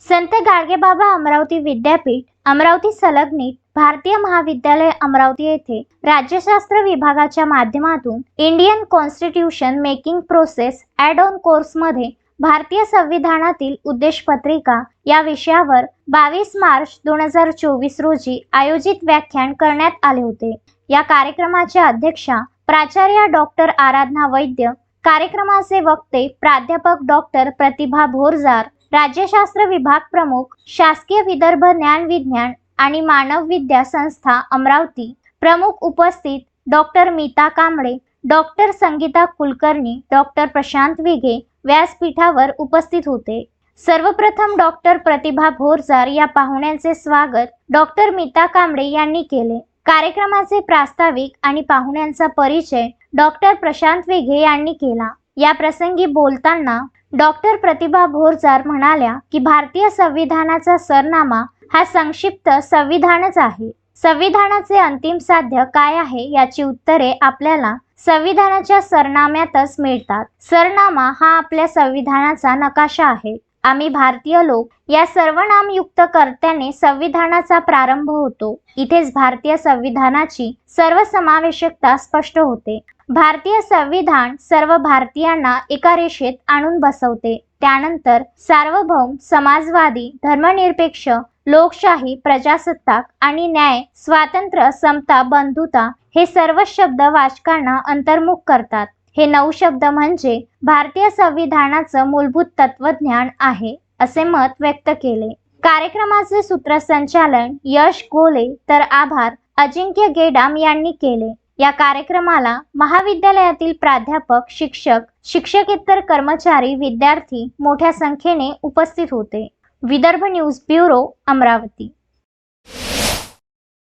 संत गाडगेबाबा अमरावती विद्यापीठ अमरावती संलग्नित भारतीय महाविद्यालय अमरावती येथे राज्यशास्त्र विभागाच्या माध्यमातून Indian constitution making process add on कोर्समध्ये भारतीय संविधानातील उद्देशपत्रिका या विषयावर बावीस मार्च दोन हजार चोवीस रोजी आयोजित व्याख्यान करण्यात आले होते. या कार्यक्रमाच्या अध्यक्षा प्राचार्य डॉक्टर आराधना वैद्य कार्यक्रमाचे वक्ते प्राध्यापक डॉक्टर प्रतिभा भोरजार राज्यशास्त्र विभाग प्रमुख शासकीय विदर्भ ज्ञान विज्ञान आणि मानव विद्या संस्था अमरावती. प्रमुख उपस्थित doctor Mita Kamble doctor Sangeeta Kulkarni doctor Prashant Vighe व्यासपीठावर उपस्थित होते. सर्वप्रथम डॉक्टर प्रतिभा भोरजार या पाहुण्यांचे स्वागत डॉक्टर मीता कांबळे यांनी केले. कार्यक्रमाचे प्रास्ताविक आणि पाहुण्यांचा परिचय डॉक्टर प्रशांत वेघे यांनी केला. या प्रसंगी बोलताना डॉक्टर प्रतिभा भोरजार म्हणाल्या की भारतीय संविधानाचा सरनामा हा संक्षिप्त संविधानच आहे. संविधानाचे अंतिम साध्य काय आहे याची उत्तरे आपल्याला संविधानाच्या सरनाम्यातच मिळतात. सरनामा हा आपल्या संविधानाचा नकाशा आहे. आम्ही भारतीय लोक या सर्वनामयुक्त कर्त्याने संविधानाचा प्रारंभ होतो. इथेच भारतीय संविधानाची सर्वसमावेशकता स्पष्ट होते. भारतीय संविधान सर्व भारतीयांना एका रेषेत आणून बसवते. त्यानंतर सार्वभौम समाजवादी धर्मनिरपेक्ष लोकशाही प्रजासत्ताक आणि न्याय स्वातंत्र्य समता बंधुता हे सर्व शब्द वाचकांना अंतर्मुख करतात. हे नऊ शब्द म्हणजे भारतीय संविधानाचं मूलभूत तत्वज्ञान आहे असे मत व्यक्त केले. कार्यक्रमाचे सूत्रसंचालन यश गोले तर आभार. अजिंक्य गेडाम यांनी केले. या कार्यक्रमाला महाविद्यालयातील प्राध्यापक शिक्षक शिक्षकेतर कर्मचारी विद्यार्थी मोठ्या संख्येने उपस्थित होते. Vidarbha news bureau Amravati.